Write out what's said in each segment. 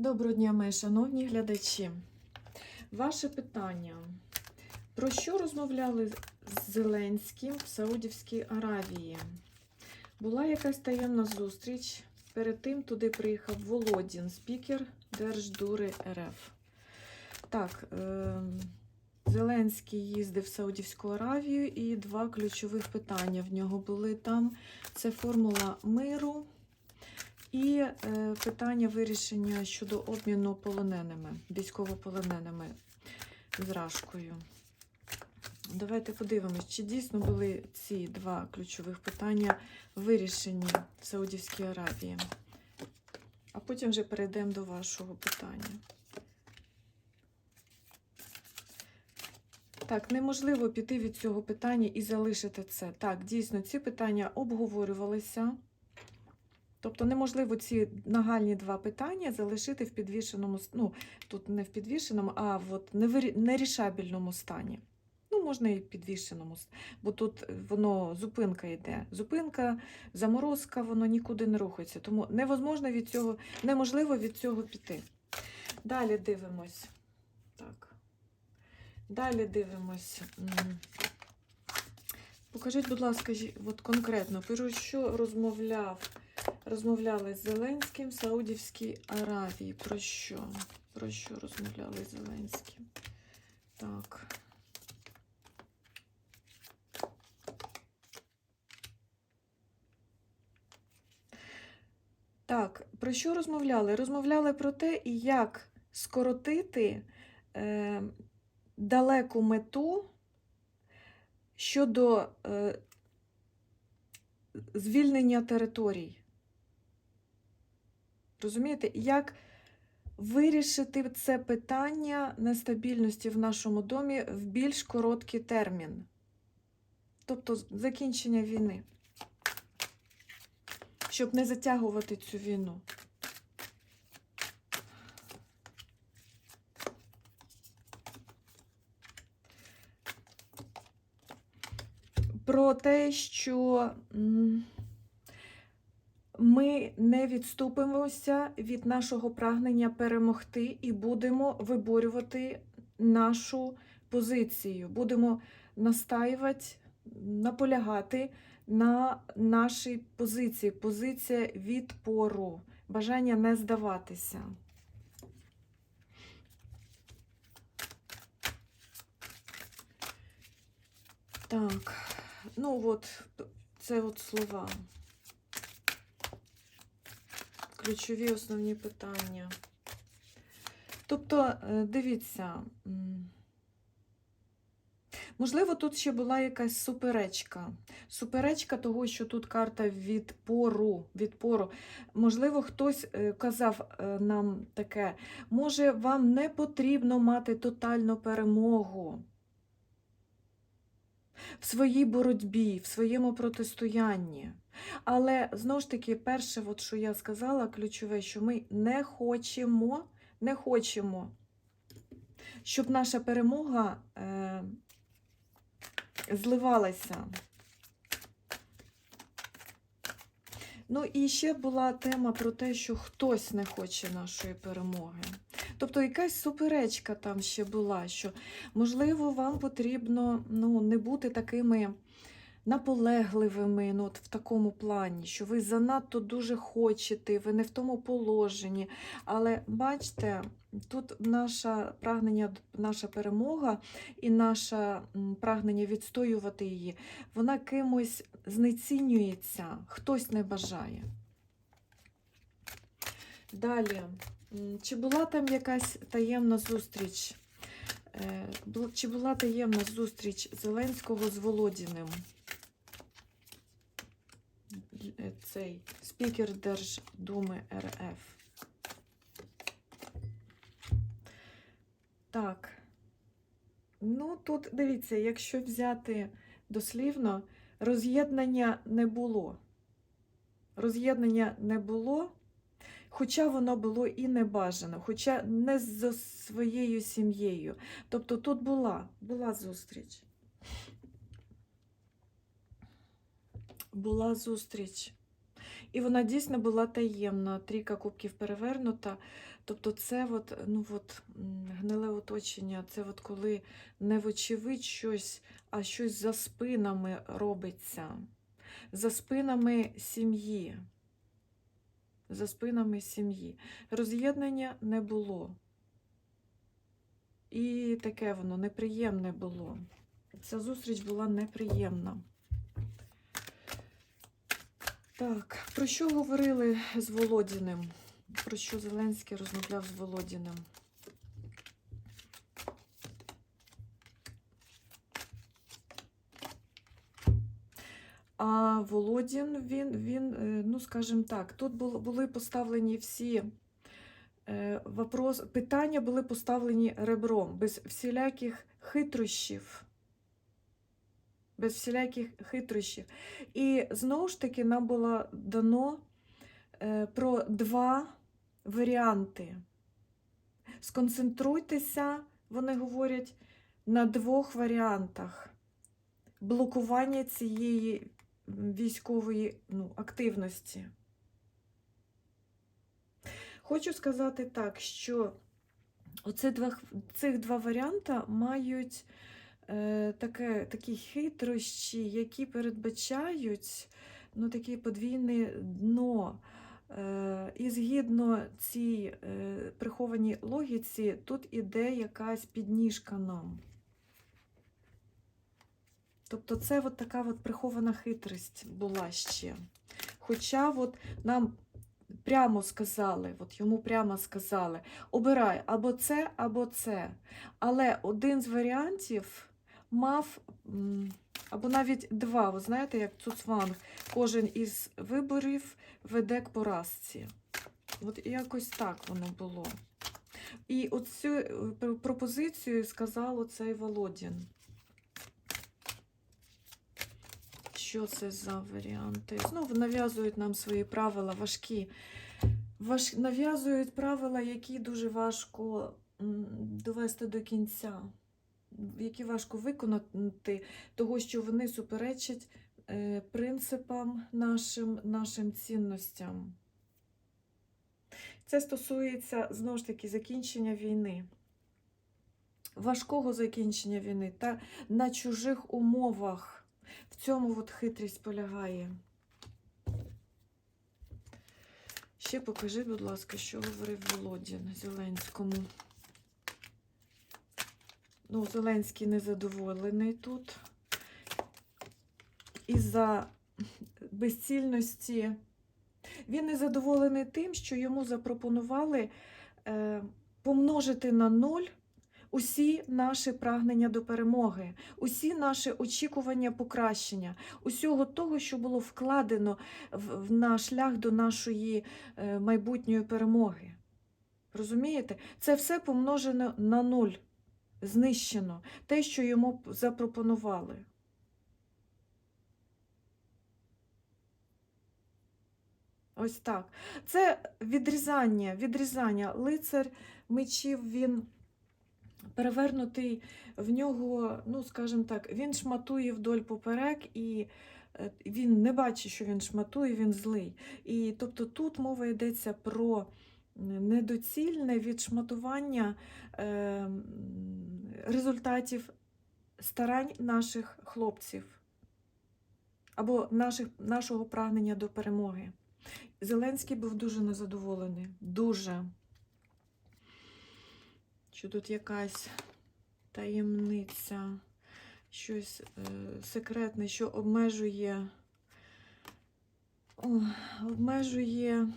Доброго дня, мої шановні глядачі. Ваше питання. Про що розмовляли з Зеленським в Саудівській Аравії? Була якась таємна зустріч. Перед тим туди приїхав Володін, спікер Держдури РФ. Так, е- Зеленський їздив в Саудівську Аравію, і два ключових питання в нього були там: це формула миру. І е, питання вирішення щодо обміну полоненими, військовополоненими з Рашкою. Давайте подивимось, чи дійсно були ці два ключових питання вирішені в Саудівській Аравії. А потім вже перейдемо до вашого питання. Так, неможливо піти від цього питання і залишити це. Так, дійсно, ці питання обговорювалися. Тобто неможливо ці нагальні два питання залишити в підвішеному, ну, тут не в підвішеному, а в от нерішабельному стані. Ну, можна і в підвішеному, бо тут е, воно зупинка йде. Зупинка, заморозка, воно нікуди не рухається. Тому невозможно від цього, неможливо від цього піти. Далі дивимось. Так. Далі дивимось. Покажіть, будь ласка, от конкретно, про що розмовляв Розмовляли з Зеленським в Саудівській Аравії. Про що? Про що розмовляли з Зеленським? Так. Так, про що розмовляли? Розмовляли про те, як скоротити е, далеку мету щодо е, звільнення територій. Розумієте, як вирішити це питання нестабільності в нашому домі в більш короткий термін, тобто закінчення війни, щоб не затягувати цю війну. Про те, що. Ми не відступимося від нашого прагнення перемогти і будемо виборювати нашу позицію. Будемо настаювати, наполягати на нашій позиції. Позиція відпору, бажання не здаватися. Так, ну от, це от слова. Ключові основні питання. Тобто, е, дивіться, можливо, тут ще була якась суперечка. Суперечка того, що тут карта відпору. відпору. Можливо, хтось е, казав е, нам таке, може, вам не потрібно мати тотальну перемогу в своїй боротьбі, в своєму протистоянні. Але знову ж таки, перше, от що я сказала, ключове, що ми не хочемо, не хочемо, щоб наша перемога е, зливалася. Ну і ще була тема про те, що хтось не хоче нашої перемоги. Тобто якась суперечка там ще була, що можливо вам потрібно ну, не бути такими наполегливими ну, от в такому плані, що ви занадто дуже хочете, ви не в тому положенні. Але бачите, тут наше прагнення, наша перемога і наше прагнення відстоювати її, вона кимось знецінюється, хтось не бажає. Далі, чи була там якась таємна зустріч? Е, Чи була таємна зустріч Зеленського з Володіним? Е, Цей спікер Держдуми РФ. Так. Ну, тут дивіться, якщо взяти дослівно, роз'єднання не було. Роз'єднання не було, хоча воно було і не бажано, хоча не зі своєю сім'єю. Тобто тут була, була зустріч. Була зустріч. І вона дійсно була таємна. Трійка кубків перевернута. Тобто, це от, ну от, гниле оточення, це от коли не вочевидь щось, а щось за спинами робиться, за спинами сім'ї. За спинами сім'ї. Роз'єднання не було. І таке воно неприємне було. Ця зустріч була неприємна. Так, про що говорили з Володіним? Про що Зеленський розмовляв з Володіним? А Володін, він, він е, ну скажімо так, тут були поставлені всі е, вопрос, питання були поставлені ребром, без всіляких хитрощів. Без всіляких хитрощів. І знову ж таки нам було дано е, про два варіанти. Сконцентруйтеся, вони говорять, на двох варіантах блокування цієї військової ну, активності. Хочу сказати так, що оце два, цих два варіанти мають е, таке, такі хитрощі, які передбачають ну, таке подвійне дно. Е, і згідно цій е, прихованій логіці, тут іде якась підніжка нам. Тобто це от така от прихована хитрість була ще. Хоча от нам прямо сказали, от йому прямо сказали, обирай або це, або це. Але один з варіантів мав, або навіть два, ви знаєте, як Цуцванг, кожен із виборів веде к поразці. От якось так воно було. І оцю е, пропозицію сказав оцей Володін. Що це за варіанти? Знову нав'язують нам свої правила важкі. Важ... Нав'язують правила, які дуже важко довести до кінця, які важко виконати, того, що вони суперечать е, принципам нашим, нашим цінностям. Це стосується знову ж таки закінчення війни. Важкого закінчення війни та на чужих умовах. В цьому от хитрість полягає. Ще покажи, будь ласка, що говорив Володін Зеленському. Ну, Зеленський незадоволений тут. Із-за безцільності. Він незадоволений тим, що йому запропонували е, помножити на ноль усі наші прагнення до перемоги, усі наші очікування покращення, усього того, що було вкладено в, в на шлях до нашої е, майбутньої перемоги. Розумієте? Це все помножено на нуль, знищено, те, що йому запропонували. Ось так. Це відрізання, відрізання. Лицар мечів він перевернутий в нього, ну, скажімо так, він шматує вдоль поперек, і е, він не бачить, що він шматує, він злий. І тобто тут мова йдеться про недоцільне відшматування е, результатів старань наших хлопців або наших, нашого прагнення до перемоги. Зеленський був дуже незадоволений. Дуже. Що тут якась таємниця, щось е, секретне, що обмежує, о, обмежує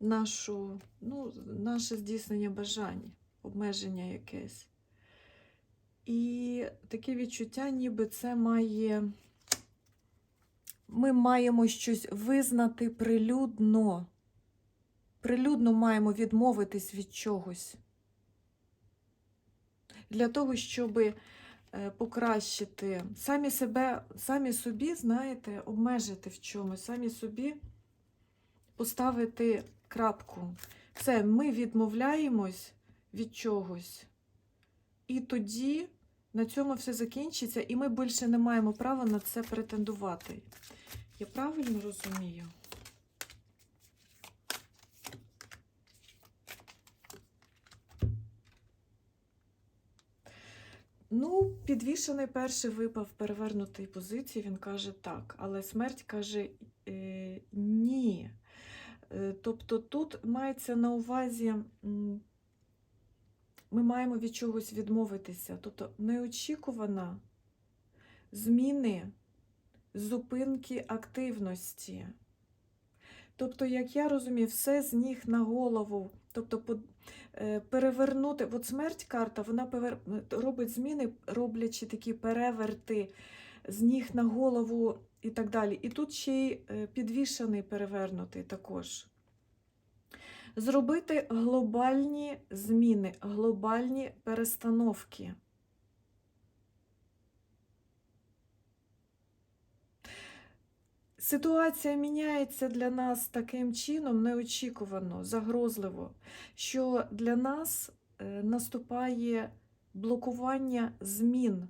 нашу, ну, наше здійснення бажань, обмеження якесь. І таке відчуття, ніби це має. Ми маємо щось визнати прилюдно. Прилюдно маємо відмовитись від чогось. Для того, щоб покращити самі себе, самі собі, знаєте, обмежити в чомусь, самі собі поставити крапку. Все, ми відмовляємось від чогось. І тоді на цьому все закінчиться, і ми більше не маємо права на це претендувати. Я правильно розумію? Ну, підвішений перший випав в перевернутій позиції, він каже так, але смерть каже е, ні. Е, тобто тут мається на увазі, ми маємо від чогось відмовитися. Тобто неочікувана зміни, зупинки активності. Тобто, як я розумію, все з ніг на голову. Тобто е, перевернути, от смерть карта, вона перевер- робить зміни, роблячи такі переверти з ніг на голову і так далі. І тут ще й е, підвішений перевернутий також. Зробити глобальні зміни, глобальні перестановки. Ситуація міняється для нас таким чином неочікувано, загрозливо, що для нас е, наступає блокування змін,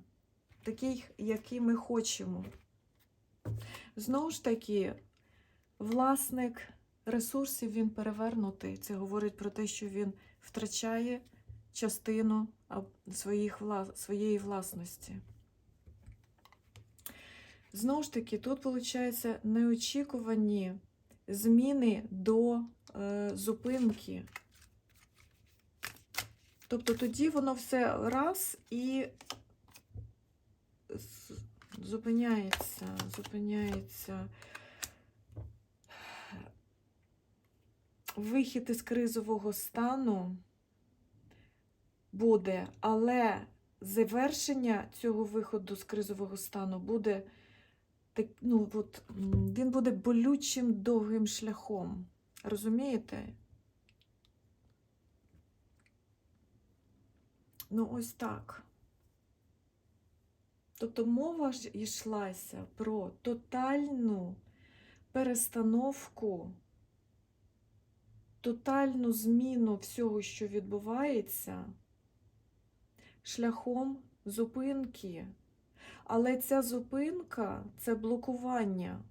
таких, які ми хочемо. Знову ж таки, власник ресурсів він перевернутий. Це говорить про те, що він втрачає частину своїх, своєї власності. Знову ж таки, тут, виходить, неочікувані зміни до е, зупинки. Тобто тоді воно все раз і зупиняється, зупиняється. Вихід із кризового стану буде, але завершення цього виходу з кризового стану буде так, ну, от, він буде болючим довгим шляхом. Розумієте? Ну, ось так. Тобто мова ж йшлася про тотальну перестановку, тотальну зміну всього, що відбувається, шляхом зупинки. Але ця зупинка це блокування.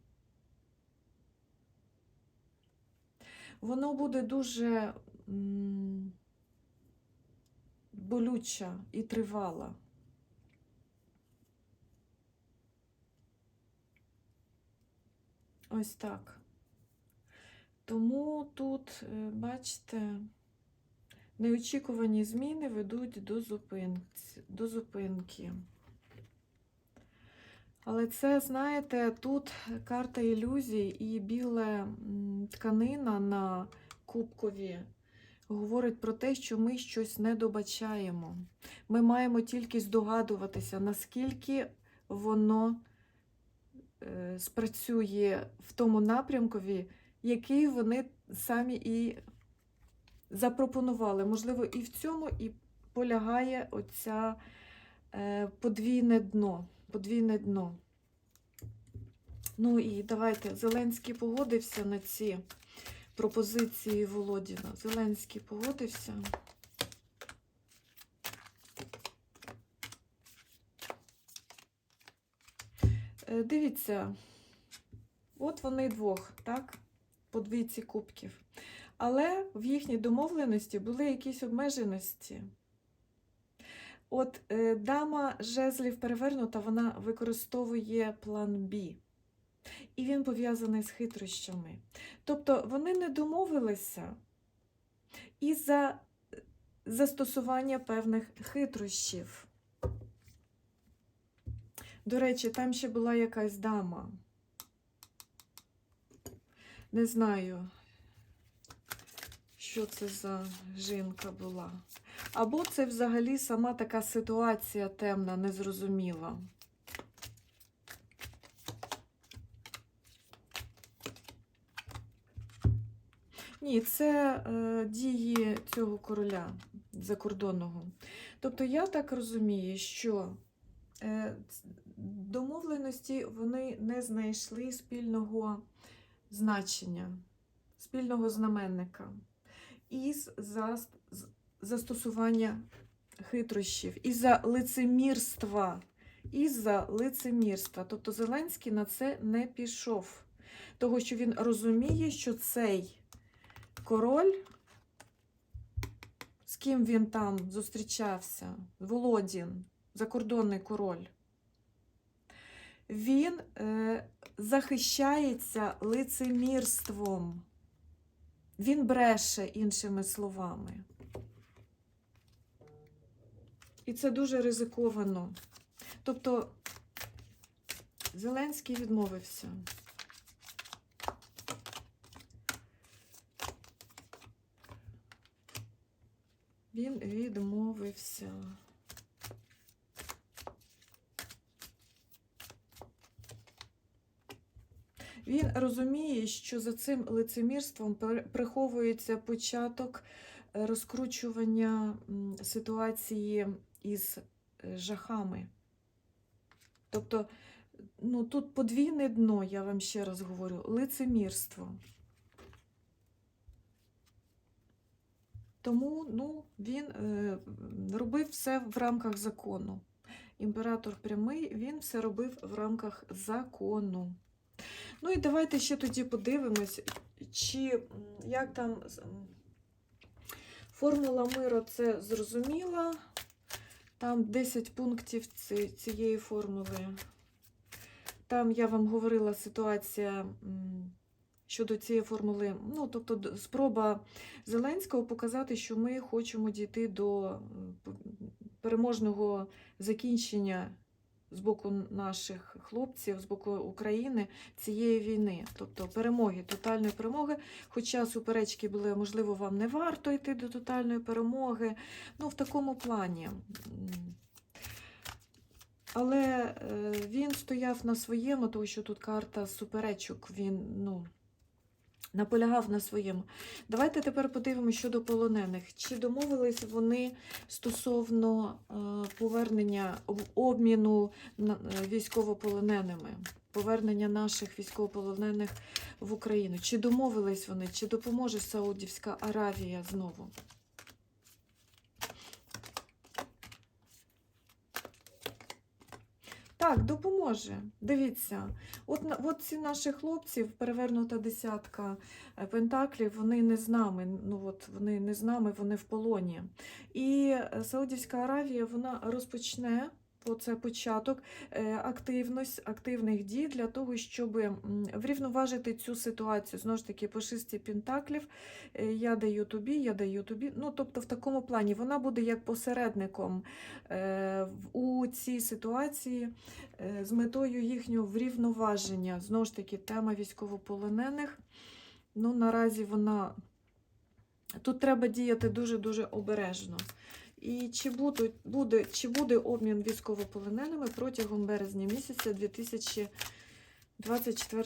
Воно буде дуже болюча і тривала. Ось так. Тому тут, е, бачите, неочікувані зміни ведуть до зупинки. Але це, знаєте, тут карта ілюзій і біла тканина на кубкові говорить про те, що ми щось не добачаємо. Ми маємо тільки здогадуватися, наскільки воно е, спрацює в тому напрямкові, який вони самі і запропонували. Можливо, і в цьому і полягає оця е, подвійне дно. Подвійне дно. Ну і давайте, Зеленський погодився на ці пропозиції Володіна. Зеленський погодився. Е, Дивіться, от вони двох, так? По двійці кубків. Але в їхній домовленості були якісь обмеженості. От е, дама жезлів перевернута, вона використовує план Б. І він пов'язаний з хитрощами. Тобто вони не домовилися із-за застосування певних хитрощів. До речі, там ще була якась дама. Не знаю, що це за жінка була. Або це взагалі сама така ситуація темна, незрозуміла. Ні, це е, дії цього короля закордонного. Тобто я так розумію, що е, домовленості вони не знайшли спільного значення, спільного знаменника із зас- з- застосування хитрощів, із-за лицемірства. Із-за лицемірства. Тобто Зеленський на це не пішов. Того, що він розуміє, що цей король, з ким він там зустрічався, Володін, закордонний король, він е, захищається лицемірством. Він бреше іншими словами. І це дуже ризиковано. Тобто Зеленський відмовився. Він відмовився. Він розуміє, що за цим лицемірством приховується початок е, розкручування ситуації із е, жахами. Тобто, ну, тут подвійне дно, я вам ще раз говорю, лицемірство. Тому ну, він е, робив все в рамках закону. Імператор прямий, він все робив в рамках закону. Ну і давайте ще тоді подивимось, чи як там формула миру це зрозуміла. Там 10 пунктів цієї формули. Там я вам говорила ситуація щодо цієї формули. Ну, тобто, спроба Зеленського показати, що ми хочемо дійти до переможного закінчення з боку наших хлопців, з боку України цієї війни, тобто перемоги, тотальної перемоги. Хоча суперечки були, можливо, вам не варто йти до тотальної перемоги. Ну, в такому плані. Але е, він стояв на своєму, тому що тут карта суперечок, він ну, наполягав на своєму. Давайте тепер подивимося щодо полонених. Чи домовились вони стосовно е, повернення обміну е, військовополоненими, повернення наших військовополонених в Україну? Чи домовились вони, чи допоможе Саудівська Аравія знову? Так, допоможе. Дивіться, от, от ці наші хлопці, перевернута десятка е, пентаклів, вони не з нами. Ну от вони не з нами, вони в полоні. І е, Саудівська Аравія вона розпочне. Оце початок е, активність, активних дій для того, щоб врівноважити цю ситуацію. Знову ж таки, по шисті пентаклів е, я даю тобі, я даю тобі. Ну, тобто, в такому плані вона буде як посередником е, у цій ситуації з метою їхнього врівноваження. Знову ж таки, тема військовополонених. Ну, наразі вона. Тут треба діяти дуже-дуже обережно. І чи, будуть, буде, чи буде обмін військовополоненими протягом березня місяця 2024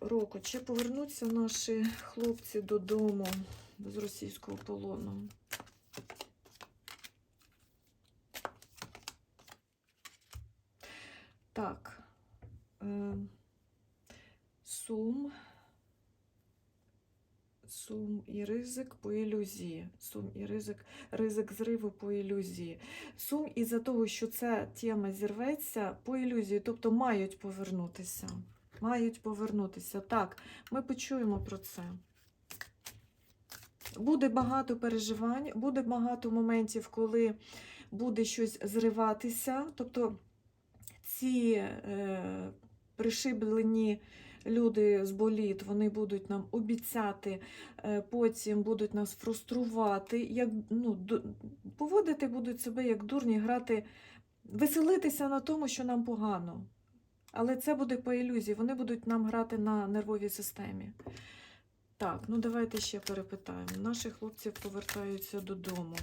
року? Чи повернуться наші хлопці додому з російського полону? Так. Е, Сум. Сум і ризик по ілюзії. Сум і ризик, ризик зриву по ілюзії. Сум із-за того, що ця тема зірветься по ілюзії, тобто мають повернутися. Мають повернутися. Так, ми почуємо про це. Буде багато переживань, буде багато моментів, коли буде щось зриватися. Тобто ці е, пришиблені люди з боліт, вони будуть нам обіцяти, е, потім будуть нас фруструвати, як, ну, поводити будуть себе як дурні, грати, веселитися на тому, що нам погано. Але це буде по ілюзії, вони будуть нам грати на нервовій системі. Так, ну давайте ще перепитаємо. Наші хлопці повертаються додому.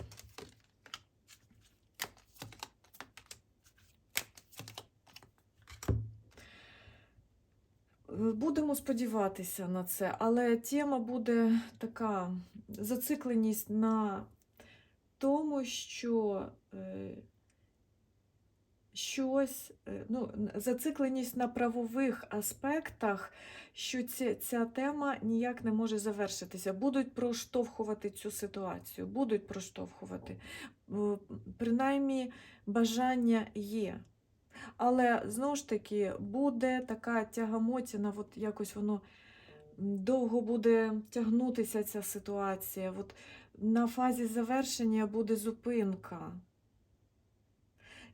Будемо сподіватися на це, але тема буде така зацикленість на тому, що е, щось, е, ну, зацикленість на правових аспектах, що ця, ця тема ніяк не може завершитися. Будуть проштовхувати цю ситуацію, будуть проштовхувати. Е, Принаймні, бажання є. Але знову ж таки буде така тягамотіна, от якось воно довго буде тягнутися ця ситуація. От на фазі завершення буде зупинка.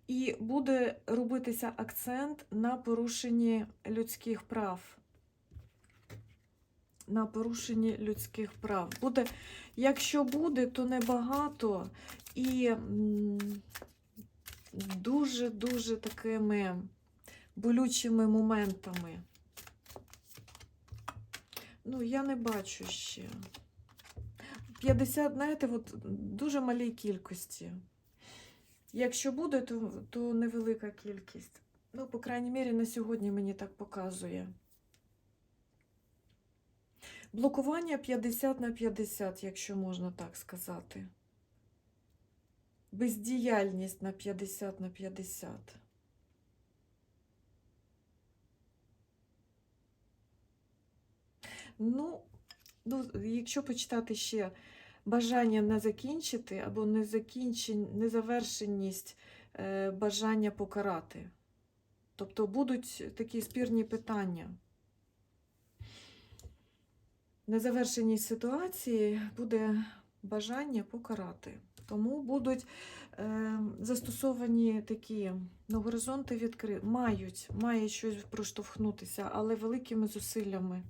І буде робитися акцент на порушенні людських прав. На порушенні людських прав. Буде, якщо буде, то небагато і дуже-дуже такими болючими моментами. Ну, я не бачу ще. 50, знаєте, от дуже малій кількості. Якщо буде, то, то невелика кількість. Ну, по крайній мірі, на сьогодні мені так показує. Блокування 50 на 50, якщо можна так сказати. Бездіяльність на 50 на 50. Ну, ну, якщо почитати ще бажання не закінчити або незавершеність е, бажання покарати. Тобто будуть такі спірні питання. Незавершеність ситуації буде бажання покарати. Тому будуть е, застосовані такі ну, горизонти відкри... мають, має щось проштовхнутися, але великими зусиллями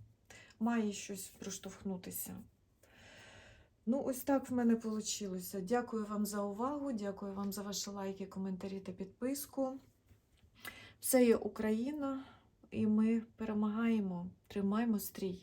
має щось проштовхнутися. Ну, ось так в мене вийшло. Дякую вам за увагу, дякую вам за ваші лайки, коментарі та підписку. Все є Україна, і ми перемагаємо. Тримаємо стрій.